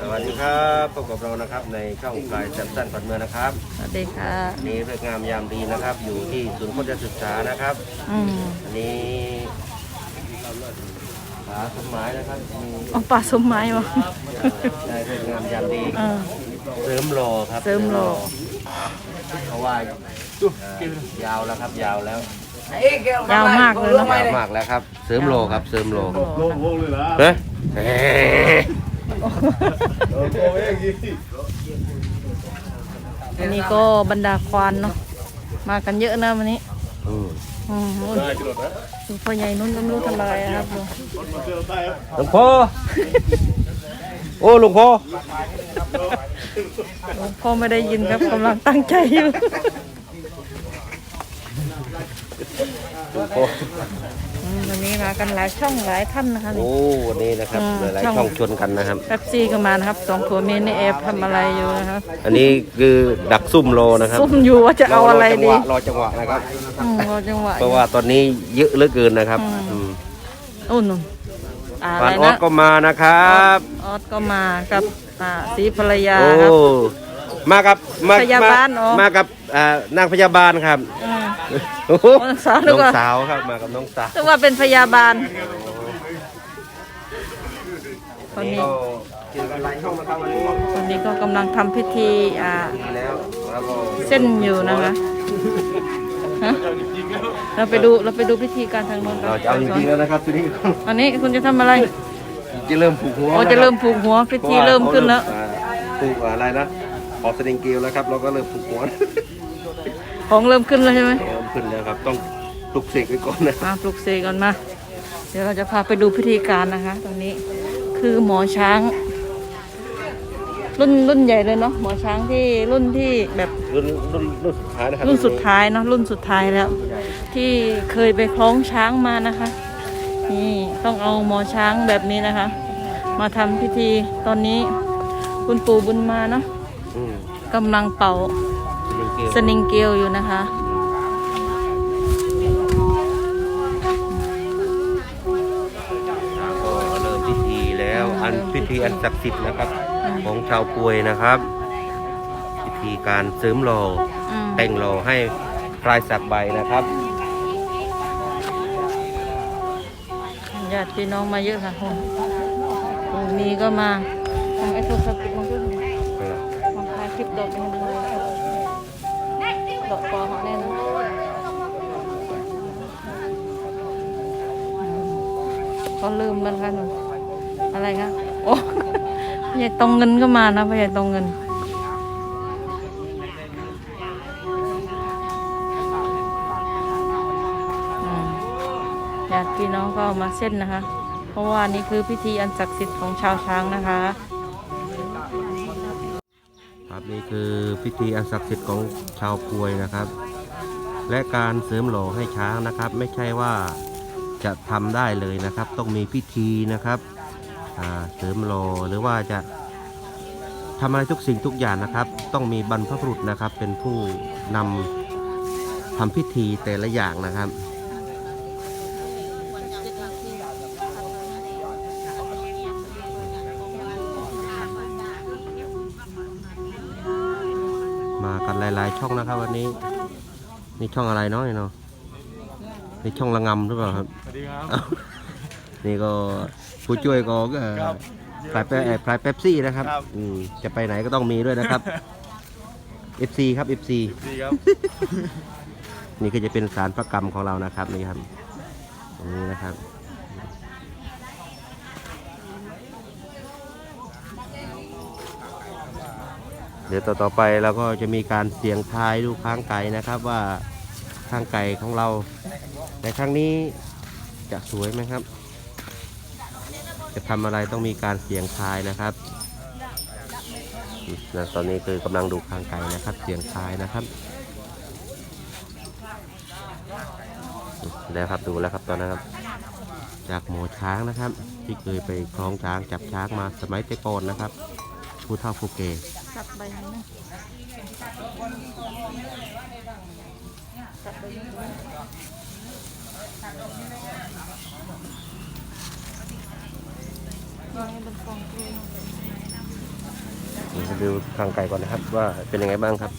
สวัสดีครับพบกับเรานะครับในช่องกายแซมสันปัดเมืองนะครับสวัสดีค่ะวันนี้เรื่องงามยามดีนะครับ อยู่ที่ศูนย์โคตรศึกษานะครับอืมอันนี้ผาสมหมายนะครับมีเอาปลาสมไม้มาได้เรื่องงามยามดีเออ เสริมโลครับเสริมโล เพราะว่ายาวแล้วครับยาวแล้วยาวมากเลยเนาะยาวมากแล้วครับ เสริมโลครับเสริมโลโลเฮ้ย อันนี้ก็บรรดาควานเนาะมากันเยอะนะวันนี้อืมอืมนู่นดูพ่อใหญ่นุ่นก็ไม่รู้ทำอะไรนะครับดูหลวงพ่อ โอ้หลวงพ่อ หลวงพ่อไม่ได้ยินครับกำลังตั้งใจอยู่ หลวงพ่ออืม วันนี้มากันหลายช่องหลายท่านนะคะนี่ โอ้วันนี้นะครับอืมหลายช่อง ๆช่องชนกันนะครับ แป๊บซี่ก็มานะครับสองผัวเมียนี่แอบทำอะไรอยู่นะครับอันนี้คือดักซุ่มโลนะครับซุ่มอยู่ว่าจะเอาอะไรดีรอจังหวะรอจังหวะนะครับ อืมรอจังหวะเพราะว่าตอนนี้เยอะเหลือเกินนะครับอืมอืมโอ้นุ่นอะปาไรนออนะสก็มานะครับ ออสก็มากับอ่าสีภรรยาโอ้ครับ มากับมาพยาบาลเหรอมากับอ่านางพยาบาลครับอืม โอ้โหน้องสาวนึน้กองว่า สาวครับมากับน้องสาวนึกว่าเป็นพยาบาลคนนี้ก็เจอกันหลายช่องนะครับวันนี้คนนี้ก็กำลังทำพิธีอ่าดีแล้วแล้วก็เส้นอยู่นะคะฮะเราไปดูเราไปดูพิธีการทางโน้นกัเราจะเอาจริงๆแล้วนะครับทีนี้อันนี้คุณจะทำอะไรจะเริ่มผูกหัวโอ้จะเริ่มผูกหัวพิธีเริ่มขึ้นแล้วอ่าผูกอะไรนะ ขอบสลิงเกลียวแล้วครับ เราก็เริ่มผูกหัวของเริ่มขึ้นแล้วใช่ไหมเริ่มขึ้นแล้วครับ ต้องปลุกเสกไว้ก่อนนะมาปลุกเสกก่อนมา เดี๋ยวเราจะพาไปดูพิธีการนะคะตรงนี้คือหมอช้าง รุ่นรุ่นใหญ่เลยเนาะหมอช้างที่รุ่นที่แบบรุ่นรุ่นรุ่นสุดท้ายนะครับรุ่นสุดท้ายเนาะรุ่นสุดท้ายแล้ว ที่เคยไปคล้องช้างมานะคะ นี่ต้องเอาหมอช้างแบบนี้นะคะ มาทำพิธีตอนนี้คุณปู่บุญมาเนาะอืม กำลังเป่าสลิงเกลียวสนิงเกลียวอยู่นะคะ ก็เริ่มพิธีแล้วอันพิธีอันศักดิ์สิทธิ์นะครับ ของชาวป่วยนะครับ พิธีการเสริมโลอืมแต่งโลให้พลายสักใบนะครับญาติพี่น้องมาเยอะค่ะโอ้โหมีก็มาทำไอ้โทรศัพท์ติดมาด้วยมาถ่าย คลิปดอกยังดูดอกปอเขาแน่นะก็ลืมมันค่ะหนูอะไรคะโอ้ยายตรงเงินก็มานะพ่อใหญ่ตรงเงินอืมญาติพี่น้องก็มาเส้นนะคะ เพราะว่านี่คือพิธีอันศักดิ์สิทธิ์ของชาวช้างนะคะ คือพิธีอันศักดิ์สิทธิ์ของชาวปวยนะครับ และการเสริมหล่อให้ช้างนะครับ ไม่ใช่ว่าจะทำได้เลยนะครับ ต้องมีพิธีนะครับเสริมหล่อหรือว่าจะทำอะไรทุกสิ่งทุกอย่างนะครับ ต้องมีบรรพบุรุษนะครับเป็นผู้นำทำพิธีแต่ละอย่างนะครับ กันหลาย ๆ ช่องนะครับวันนี้นี่ช่องอะไรเนาะนี่เนาะนี่ช่องระงำหรือเปล่าครับ สวัสดีครับ นี่ก็ผู้ช่วยก็เอ่อครับพลายแป๊บเอ่อพลายเป๊ปซี่นะครับครับ อืมจะไปไหนก็ต้องมีด้วยนะครับ FC ครับ FC ดีครับ นี่ก็จะเป็นสารประกรรมของเรานะครับนี่ครับตรงนี้นะครับ เดี๋ยวต่อต่อไปเราก็จะมีการเสี่ยงทายดูข้างไก่นะครับว่าข้างไก่ของเรา ในครั้งนี้จะสวยไหมครับ จะทำอะไรต้องมีการเสี่ยงทายนะครับและตอนนี้คือกำลังดูข้างไก่นะครับ เสียงทายนะครับแล้วครับดูแล้วครับตอนนั้นครับ จากหมอช้างนะครับ ที่เคยไปคล้องช้างจับช้างมาสมัยแต่ก่อนนะครับ ผู้เฒ่าผู้แก่สับใบนี้นะสับใบนี้นเดี๋ยวดูทางไก่ก่อนนะครับ ว่าเป็นยังไงบ้างครับ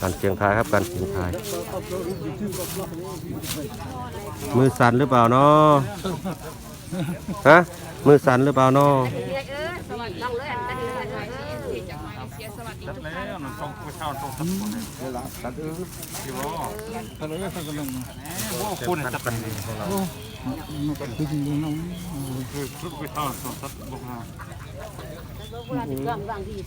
การเสียงทายครับการเสียงทาย มือสั่นหรือเปล่าเนาะฮะมือสั่นหรือเปล่าเนาะ แล้วมันต้องผู้เช่างตัดคนเวลาตัดเออที่ว่าตัดเลยตัดกันเลยโอ้คุณตัดเป็นโอ้มันเป็นคือจริงๆน้องคือคือผู้เช่งตั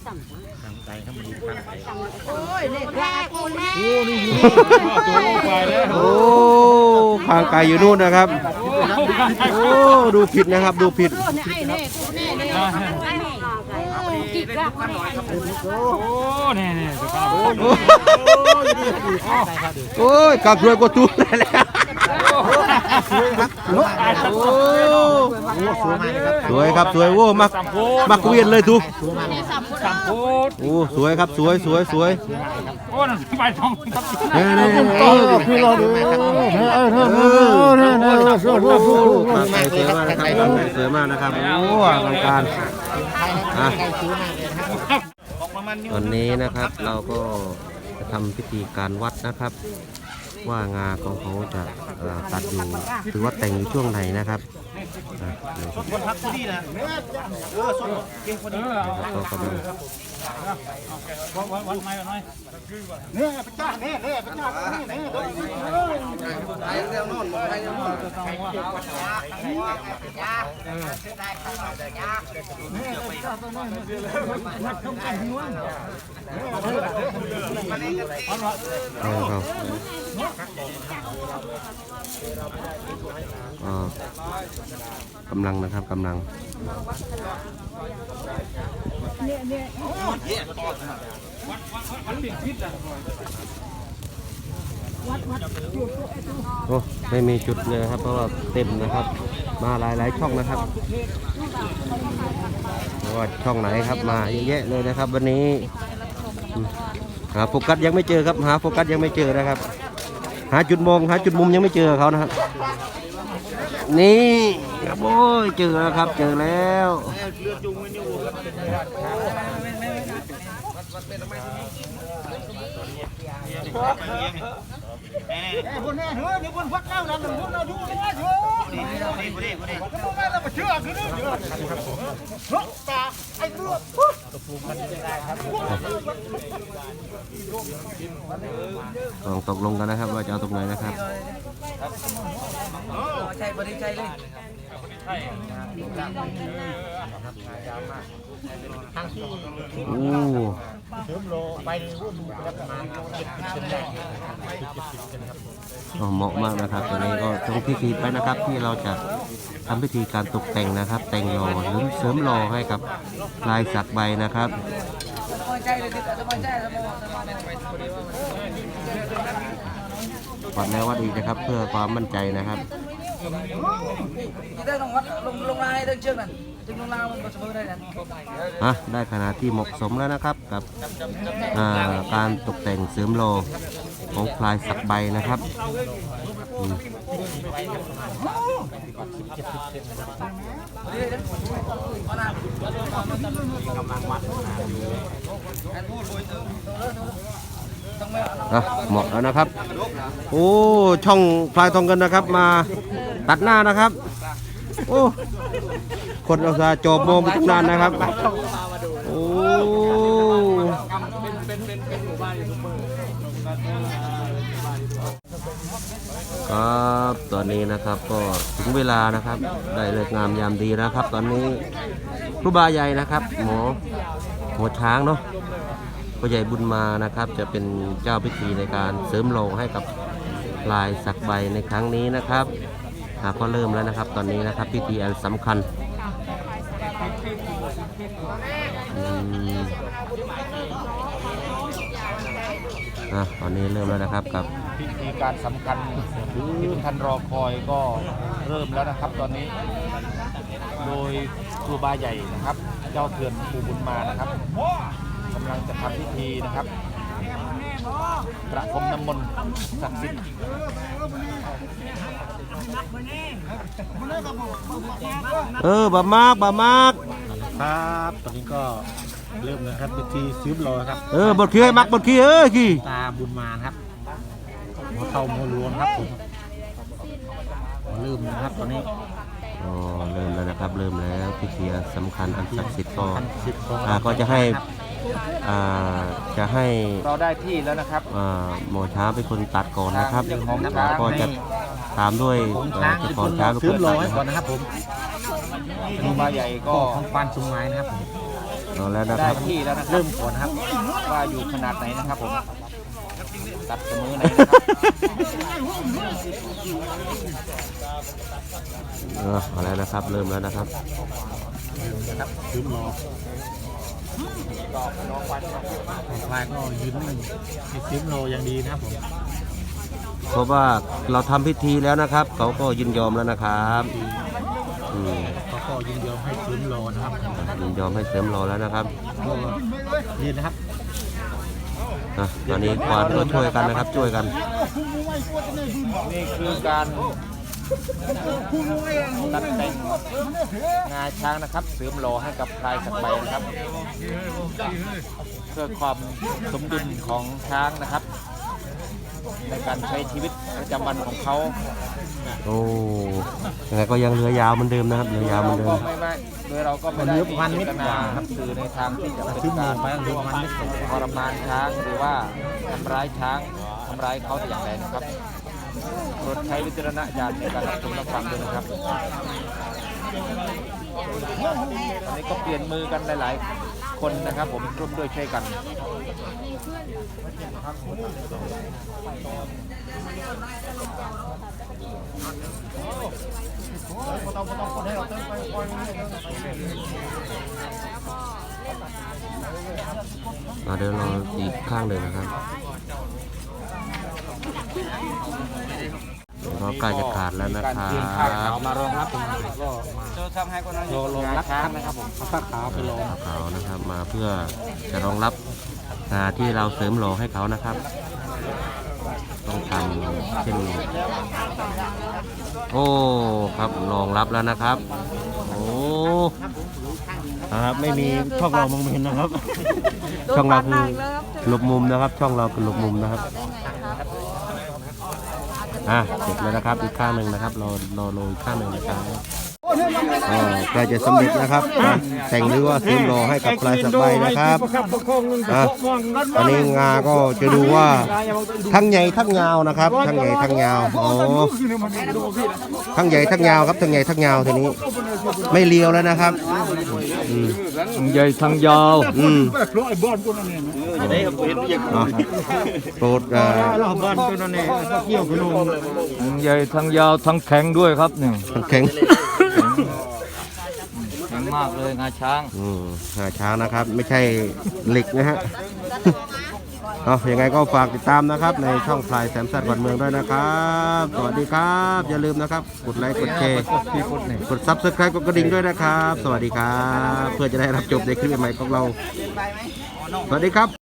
ดบุกมาโอ้นี่อยู่ตัวลงไปแล้วโอ้คางไก่อยู่นู่นนะครับ โอ้ดูผิดนะครับ ดูผิดโอ้เนี่ยเนี่ยจะกันโอ้ยกลับรวยกว่าตู้เลยแล้ว ครับโอ้สวยครับสวยโอ้มักมักเวียนเลยทุกสามโคตรโอ้สวยครับสวยสวยสวยโอ้นั่นใบทองครับนี่นี่เออพี่รอดูเออเออเออเออสวยมากนะครับสวยมากนะครับโอ้อลังการอะวันนี้นะครับเราก็ทำพิธีการวัดนะครับ ว่างาของเขาจะตัดอยู่หรือว่าแต่งอยู่ช่วงไหนนะครับอะเออส่วนเก็กำลัง วันวันวันไม่วันไม่เอาเขาอ่ากำลังนะครับกำลัง โอ้ไม่มีจุดเลยครับ เพราะว่าเต็มนะครับ มาหลายหลายช่องนะครับว่าช่องไหนครับมาเยอะแยะเลยนะครับ วันนี้หาโฟกัสยังไม่เจอครับ หาโฟกัสยังไม่เจอนะครับ หาจุดมองหาจุดมุมยังไม่เจอเขานะครับ นี่ ครับโอ้ยเจอแล้วครับ เจอแล้วเล่าแล้วหนึ่งคนเราดูนะโย่นี่นี่นี่นี่แล้วมึงไม่ยวเฮ้ยตาไอ้เลือดต้องตกลงกันนะครับ ว่าจะเอาตรงไหนนะครับใช่บริใจเลย โอ้ไปรุ่นประมาณเจ็ดสิบเซนได้อ๋อเหมาะมากนะครับตอนนี้ก็ต้องพิธีไปนะครับ ที่เราจะทำพิธีการตกแต่งนะครับ แต่งหล่อหรือเสริมหล่อให้กับลายสักใบนะครับวัดแล้ววัดอีกนะครับ เพื่อความมั่นใจนะครับ ที่ได้ต้องวัดลงลงลายเดินเชือกนั่นถึงลงลายมันก็เสมอได้นั่นอะได้ขนาดที่เหมาะสมแล้วนะครับกับการตกแต่งเสริมโลของพลายสักใบนะครับอะเหมาะแล้วนะครับ โอ้ช่องพลายทองเงินนะครับมา ตัดหน้านะครับ โอ้คนเอาซาห์จอบมงไปตั้งนานนะครับ โอ้ครับตอนนี้นะครับก็ถึงเวลานะครับ ได้เลิกงามยามดีนะครับ ตอนนี้ครูบาใหญ่นะครับ หมอหัวช้างเนาะพ่อใหญ่บุญมานะครับ จะเป็นเจ้าพิธีในการเสริมโลงให้กับลายสักใบในครั้งนี้นะครับ อ่าก็เริ่มแล้วนะครับ ตอนนี้นะครับพิธีอันสำคัญอะตอนนี้เริ่มแล้วนะครับกับพิธีการสำคัญที่ทุกท่านรอคอยก็เริ่มแล้วนะครับ ตอนนี้ โดยครูบาใหญ่นะครับ เจ้าเถื่อนปูบุญมานะครับกำลังจะทำพิธีนะครับ ประพรมน้ำมนต์ศักดิ์สิทธิ์เออบะมากบะมาก ครับตอนนี้ก็เริ่มแล้วครับพิธีซื้อรอครับเออบดขี้ให้มักบดขี้เอ้ยขี้ตาบุญมาครับหัวเข่าหัวรวมครับผมเริ่มนะครับตอนนี้อ๋อเริ่มแล้วนะครับ เริ่มแล้วพิธีสำคัญอันศักดิ์สิทธิ์ก็พันสิบของอ่าก็จะให้ อ่าจะให้เราได้ที่แล้วนะครับ อ่าหมอช้างเป็นคนตัดก่อนนะครับเจ้าของแล้วช้าง ก็จะตามด้วยของเอ่ช้าองเจ้าเป็นขอคงนช้างเป็นซื้คอนรอตัดให้นะคก่อรับนนะครับผมนี่มาใหญ่ก็ของปานชุมไม้นะครับผมเอาแล้วนะคได้รับ ที่แล้วนะครับเริ่มก่อนนะครับว่าอยู่ขนาดไหนนะครับผมตัดเสมอไหนนะครับเออเอาแล้วนะครับ เริ่มแล้วนะครับ นะครับยืนรอของ ควายก็ยืนนิ่งให้ยืนรออย่างดีนะครับผมเพราะว่าเราทำพิธีแล้วนะครับ เขาก็ยินยอมแล้วนะครับอืมเขาก็ยินยอมให้ยืนรอนะครับ ยินยอมให้เสริมรอแล้วนะครับก็ยืนนะครับนะตอนนี้ควานก็ช่วยกันนะครับ ช่วยกัน นี่คือการ ตัดแต่งงาช้างนะครับ เสริมหล่อให้กับพลายสักใบนะครับ เพื่อความสมดุลของช้างนะครับ ในการใช้ชีวิตประจำวันของเขาโอ้ยังไงก็ยังเรือยาวเหมือนเดิมนะครับเรือยาวเหมือนเดิก็มไม่ไม่โดยเราก็ไม่ได้มีเจตนาครับสื่อในทางที่จะเป็นการทรมานช้างหรือว่าทำร้ายช้างทำร้ายเขาแต่อย่างใดนะครับ โปรดใช้วิจารณญาณในการรับชมรับฟังด้วยนะครับตอนนี้ก็เปลี่ยนมือกันหลาย ๆ คนนะครับ ผมร่วมด้วยช่วยกันมาเดี๋ยวรออีกข้างหนึ่งนะครับ ใกล้จะขาดแล้วนะการครัเตรียมผ้าขาวบมารองรับก็โลโลรับช้างนะครับผมเอาผ้าขาวไปรองเขานะครับมาเพื่อจะรองรับงาที่เราเสริมโลให้เขานะครับ ต้องทำเช่นโอ้ครับรองรับแล้วนะครับ โอ้ครับไม่มีช่องเรามองไม่เห็นนะครับ ช่องเราคือหลบมุมนะครับ ช่องเราคือหลบมุมนะครับ อะเสร็จแล้วนะครับอีกข้างหนึ่งนะครับรอรอโรยอีกข้างหนึ่งนะครับอ๋อใกล้จะสำเร็จนะครับอะแต่งหรือว่าเสริมรอให้กับปลายสบายนะครับอะอันนี้งาก็จะดูว่าทั้งใหญ่ทั้งยาวนะครับทั้งใหญ่ทั้งยาวอ๋อทั้งใหญ่ทั้งยาวครับทั้งใหญ่ทั้งยาวทีนี้ ไม่เลียวแล้วนะครับอืม ใหญ่ทางยาว อืมอ๋อ โปรดเอ่อใหญ่ทางยาวทางแข็งด้วยครับเนี่ยแข็งแข็งมากเลยงาช้างอืมหาช้างนะครับ ไม่ใช่เหล็กนะฮะเอายังไงก็ฝากติดตามนะครับ ในช่องพลายแสมสัตว์วันเมืองด้วยนะครับ สวัสดีครับ อย่าลืมนะครับ กดไลค์ กดแชร์ กดซับสไครต์กดกระดิ่งด้วยนะครับ สวัสดีครับ เพื่อจะได้รับชมในคลิปใหม่ๆของเรา สวัสดีครับ